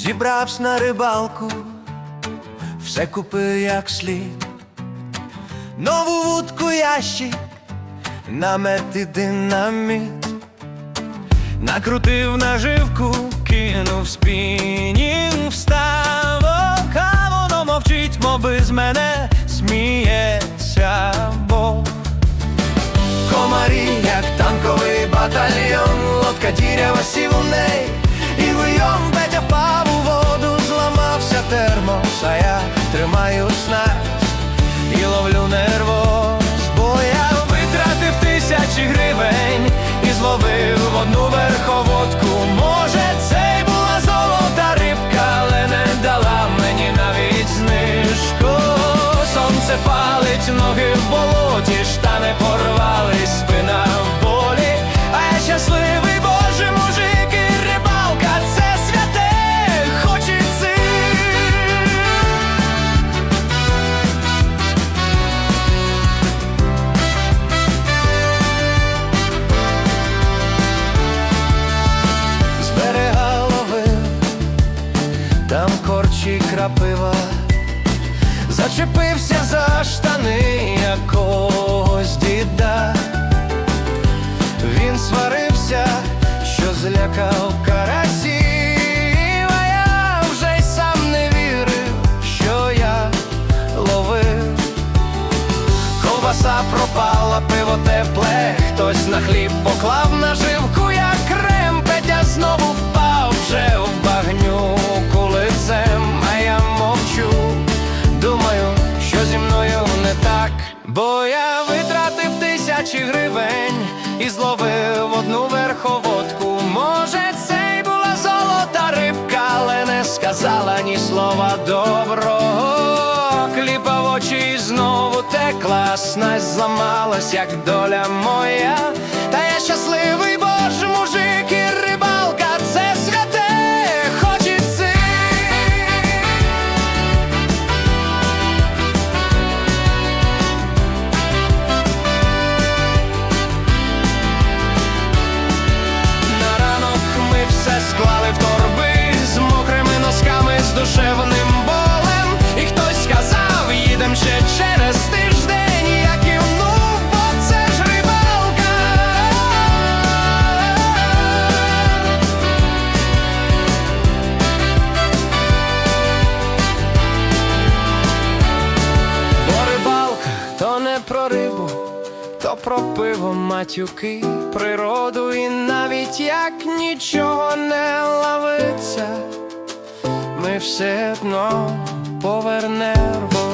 Зібравсь на рибалку, все купив як слід. Нову вудку ящик, намет і динаміт. Накрутив наживку, кинув спінінг, вставок, а воно мовчить, моби з мене сміється Бог. Комарі, як танковий батальйон, лодка дірява сів Сонце палить, ноги в болоті, штани порвались, спина в болі, а я щасливий боже мужик і рибалка, це святе, хочеться. з берега ловив, там корчі крапива, зачепився за штани якогось діда. Він сварився, що злякав карасів, а я вже й сам не вірив, що я ловив. Ковбаса пропала, пиво тепле, хтось на хліб поклав тисячі гривень і зловив одну верховодку. Може, це й була золота рибка, але не сказала ні слова доброго. Кліпа в очі і знову текла, снасть зламалась, як доля моя. Про рибу, то про пиво, матюки, природу, і навіть як нічого не лавиться, ми все одно повернемося.